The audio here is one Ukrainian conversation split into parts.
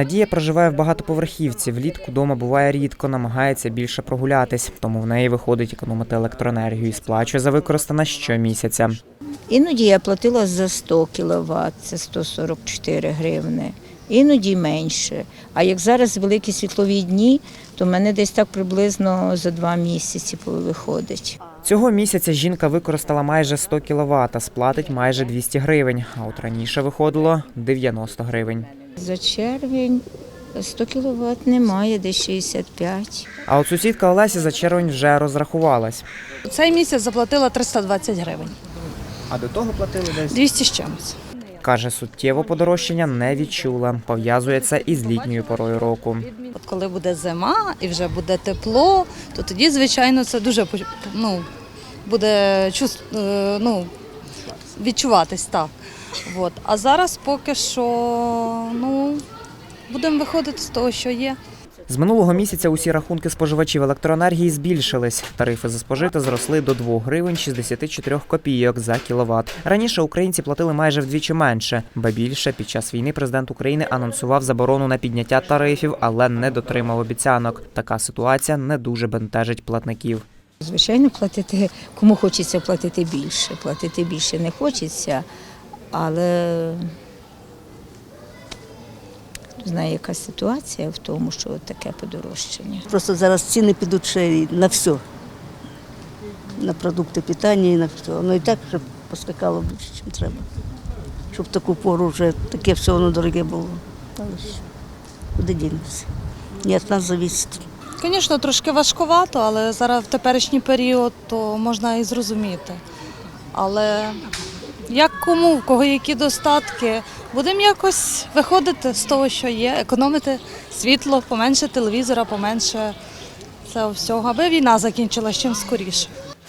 Надія проживає в багатоповерхівці. Влітку дома буває рідко, намагається більше прогулятись, тому в неї виходить економити електроенергію і сплачує за використане щомісяця. Іноді я платила за 100 кВт, це 144 гривни, іноді менше. А як зараз великі світлові дні, то в мене десь так приблизно за два місяці виходить. Цього місяця жінка використала майже 100 кВт, а сплатить майже 200 гривень. А от раніше виходило 90 гривень. За червень 100 кВт немає, десь 65. А от сусідка Олесі за червень вже розрахувалась. Цей місяць заплатила 320 гривень. А до того платили десь 200 з чимось. каже, суттєво подорожчання не відчула. Пов'язує це із літньою порою року. От коли буде зима і вже буде тепло, то тоді, звичайно, це дуже поч- ну, буде чувс- е, ну, відчуватись так. От. А зараз поки що ну, будемо виходити з того, що є. З минулого місяця усі рахунки споживачів електроенергії збільшились. Тарифи за спожите зросли до 2 гривень 64 копійок за кіловат. Раніше українці платили майже вдвічі менше. Ба більше під час війни президент України анонсував заборону на підняття тарифів, але не дотримав обіцянок. Така ситуація не дуже бентежить платників. Звичайно, платити, кому хочеться платити більше. Платити більше не хочеться, але знає, яка ситуація в тому, що таке подорожчання. Просто зараз ціни підуть ще на все. На продукти питання і на все. Воно і так вже поскакало більше, ніж треба. Щоб в таку пору вже таке все воно дороге було. Але куди дінемося? Не від нас зависить. Звісно, трошки важкувато, але зараз в теперішній період то можна і зрозуміти. Але як кому, в кого які достатки, будемо якось виходити з того, що є, економити світло, поменше телевізора, поменше цього всього, аби війна закінчилася чим скоріше.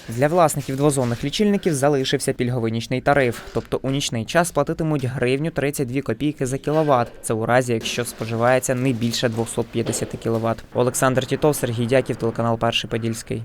Для власників двозонних лічильників залишився пільговий нічний тариф, тобто у нічний час платитимуть гривню 32 копійки за кіловат. Це у разі, якщо споживається не більше 250 кіловат. Олександр Тітов, Сергій Дяків, телеканал Перший Подільський.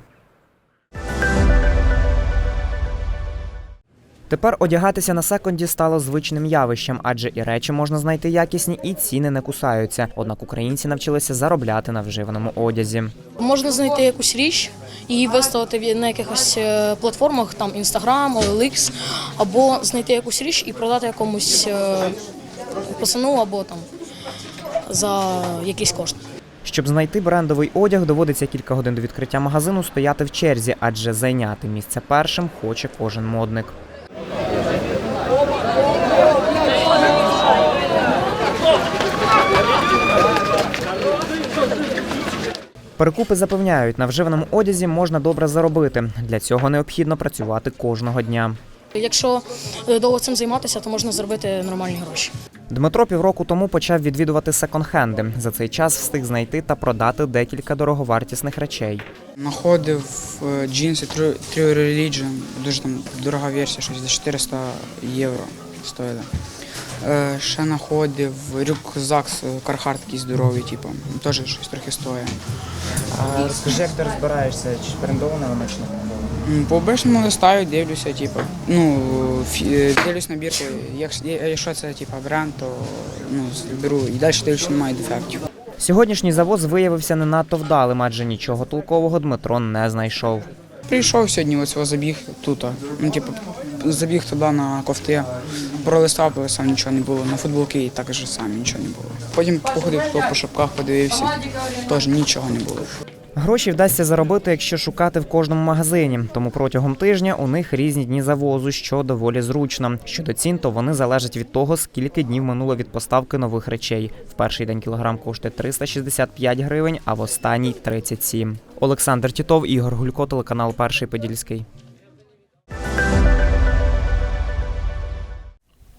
Тепер одягатися на секонді стало звичним явищем, адже і речі можна знайти якісні, і ціни не кусаються. Однак українці навчилися заробляти на вживаному одязі. Можна знайти якусь річ і виставити на якихось е, платформах, там Instagram, OLX, або знайти якусь річ і продати якомусь е, пацану або там за якийсь кошт. Щоб знайти брендовий одяг, доводиться кілька годин до відкриття магазину стояти в черзі, адже зайняти місце першим хоче кожен модник. Перекупи запевняють, на вживаному одязі можна добре заробити. Для цього необхідно працювати кожного дня. Якщо е, довго цим займатися, то можна заробити нормальні гроші. Дмитро півроку тому почав відвідувати секонд-хенди. За цей час встиг знайти та продати декілька дороговартісних речей. Знаходив е, джинси True True Religion, дуже там дорога версія, щось за 400 євро стоїла. Е, Ще знаходив рюкзак з Carhartt такий здоровий, типу, теж щось трохи стоїть. Розкажи, як ти розбираєшся, чи брендована вона чи не брендована? По обичному листаю, дивлюся, типу, ну, е, дивлюсь набірки, якщо, якщо це типу, бренд, то ну, беру і далі дивлюся, немає дефектів. Сьогоднішній завоз виявився не надто вдалим, адже нічого толкового Дмитро не знайшов. Прийшов сьогодні, ось його забіг тут. Ну, типу, забіг туди на кофти, пролистав, пролистав, нічого не було. На футболки і так же сам нічого не було. Потім походив по- по шапках, подивився, теж нічого не було. Гроші вдасться заробити, якщо шукати в кожному магазині. Тому протягом тижня у них різні дні завозу, що доволі зручно. Щодо цін, то вони залежать від того, скільки днів минуло від поставки нових речей. В перший день кілограм коштує 365 гривень, а в останній 37. Олександр Тітов, Ігор Гулько, телеканал Перший Подільський.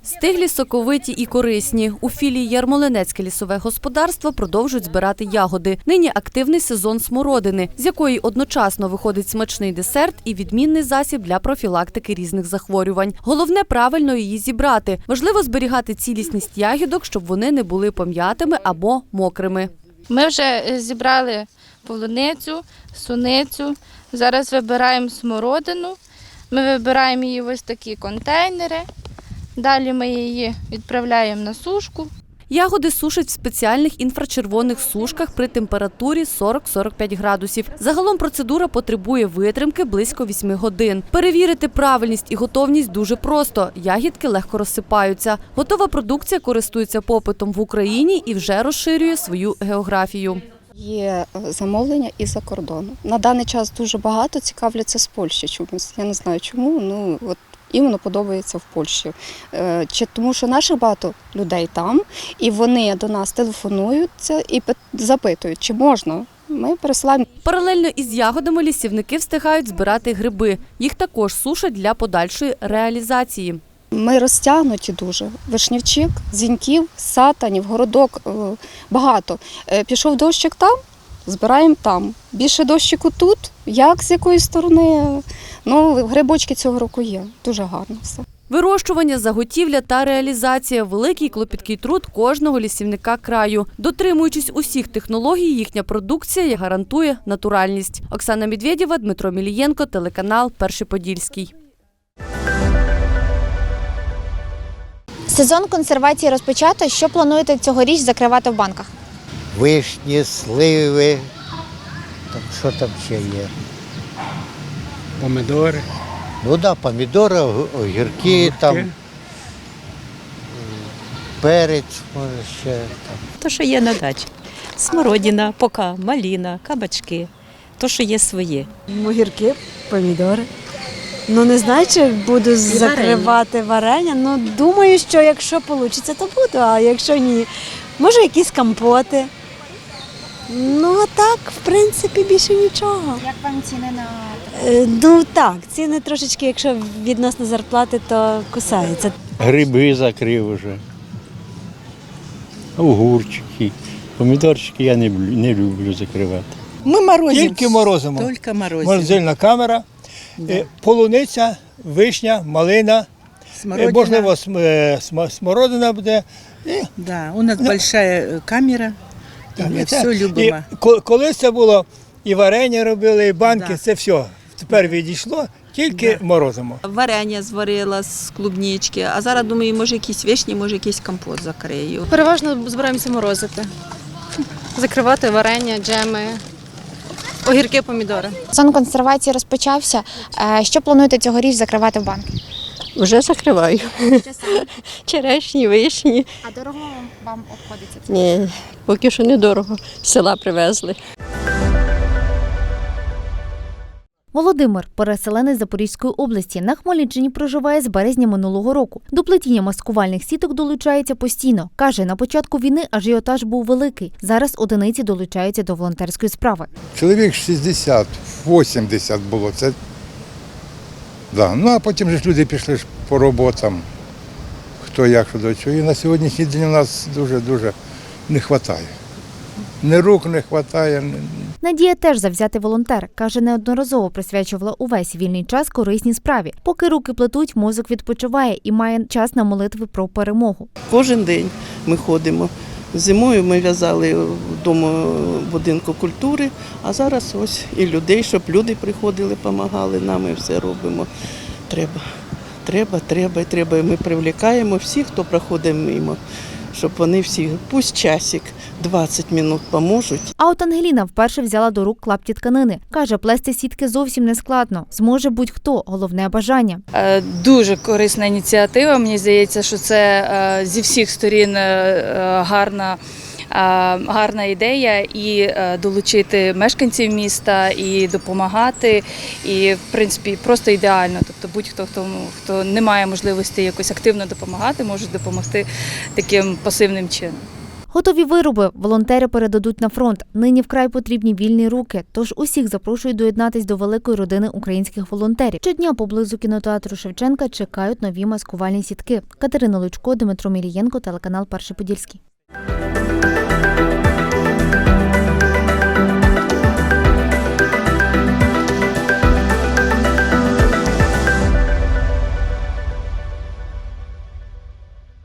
Стиглі, соковиті і корисні. У філії Ярмолинецьке лісове господарство продовжують збирати ягоди. Нині активний сезон смородини, з якої одночасно виходить смачний десерт і відмінний засіб для профілактики різних захворювань. Головне правильно її зібрати. Важливо зберігати цілісність ягідок, щоб вони не були пом'ятими або мокрими. Ми вже е, зібрали полуницю, суницю. Зараз вибираємо смородину. Ми вибираємо її в ось такі контейнери. Далі ми її відправляємо на сушку. Ягоди сушать в спеціальних інфрачервоних сушках при температурі 40-45 градусів. Загалом процедура потребує витримки близько 8 годин. Перевірити правильність і готовність дуже просто. Ягідки легко розсипаються. Готова продукція користується попитом в Україні і вже розширює свою географію. Є е, замовлення і за кордону. На даний час дуже багато цікавляться з Польщі чомусь. Я не знаю чому. Ну от іменно подобається в Польщі. Е, Чи тому, що наших багато людей там, і вони до нас телефонуються і пит- запитують, чи можна. Ми пересилаємо Паралельно із ягодами лісівники встигають збирати гриби. Їх також сушать для подальшої реалізації. Ми розтягнуті дуже. Вишнівчик, зіньків, сатанів, городок е, багато. Е, Пішов дощик там, збираємо там. Більше дощику тут. Як з якої сторони? Ну, грибочки цього року є. Дуже гарно все. Вирощування, заготівля та реалізація великий клопіткий труд кожного лісівника краю. Дотримуючись усіх технологій, їхня продукція гарантує натуральність. Оксана Медведєва, Дмитро Мілієнко, телеканал Перший Подільський. Сезон консервації розпочато. Що плануєте цьогоріч закривати в банках? вишні, сливи. Там, що там ще є? помидори. Ну так, да, помідори, ог- огірки, там, перець, може ще там. То, що є на дачі. Смородина, пока, маліна, кабачки. То, що є своє. Огірки, помідори. Ну не знаю, чи буду закривати варення. Ну думаю, що якщо вийде, то буду, а якщо ні, може якісь компоти. Ну а так, в принципі, більше нічого. Як вам ціни на Е, Ну так, ціни трошечки, якщо відносно зарплати, то кусаються. Гриби закрив уже. Огурчики. Помідорчики я не, люблю- не люблю закривати. Ми морозимо. Тільки морозимо. Тільки морозимо. Морозильна камера, е, полуниця, вишня, малина, е, Смородина. можливо, е, см- смородина буде. І, Да, у нас большая камера. І так, ми і це- все любимо. І, ко- колись це було і варення робили, і банки, Да. це все. Тепер відійшло, тільки морозимо. Варення зварила з клубнички, а зараз думаю, може якісь вишні, може якийсь компот закрию. Переважно збираємося морозити. Закривати варення, джеми, огірки, помідори. Сон консервації розпочався. Е, Що плануєте цьогоріч закривати в банк? Вже закриваю. Черешні, вишні. А дорого вам обходиться? Ні, поки що недорого. З села привезли. Володимир, переселенець Запорізької області, на Хмельниччині проживає з березня минулого року. До плетіння маскувальних сіток долучається постійно. Каже, на початку війни ажіотаж був великий. Зараз одиниці долучаються до волонтерської справи. Чоловік 60, 80 було. Це... Да. Ну а потім ж люди пішли по роботам. Хто як, що до чого. І на сьогоднішній день у нас дуже-дуже не вистачає. Ні рук не вистачає, Надія теж завзятий волонтер. Каже, неодноразово присвячувала увесь вільний час корисній справі. Поки руки плетуть, мозок відпочиває і має час на молитви про перемогу. Кожен день ми ходимо. Зимою ми в'язали вдома будинку культури, а зараз ось і людей, щоб люди приходили, допомагали, нам ми все робимо. Треба, треба, треба, і треба. І ми привлікаємо всіх, хто проходить мимо, щоб вони всі, пусть часик, 20 минут поможуть. А от Ангеліна вперше взяла до рук клапті тканини. Каже, плести сітки зовсім не складно. Зможе будь-хто, головне бажання. Е, Дуже корисна ініціатива. Мені здається, що це е, зі всіх сторін е, гарна. Е, Гарна ідея і е, долучити мешканців міста, і допомагати, і в принципі просто ідеально. Тобто будь-хто хто, хто не має можливості якось активно допомагати, може допомогти таким пасивним чином. Готові вироби волонтери передадуть на фронт. Нині вкрай потрібні вільні руки. Тож усіх запрошують доєднатись до великої родини українських волонтерів. Щодня поблизу кінотеатру Шевченка чекають нові маскувальні сітки. Катерина Лучко, Дмитро Мілієнко, телеканал Перший Подільський.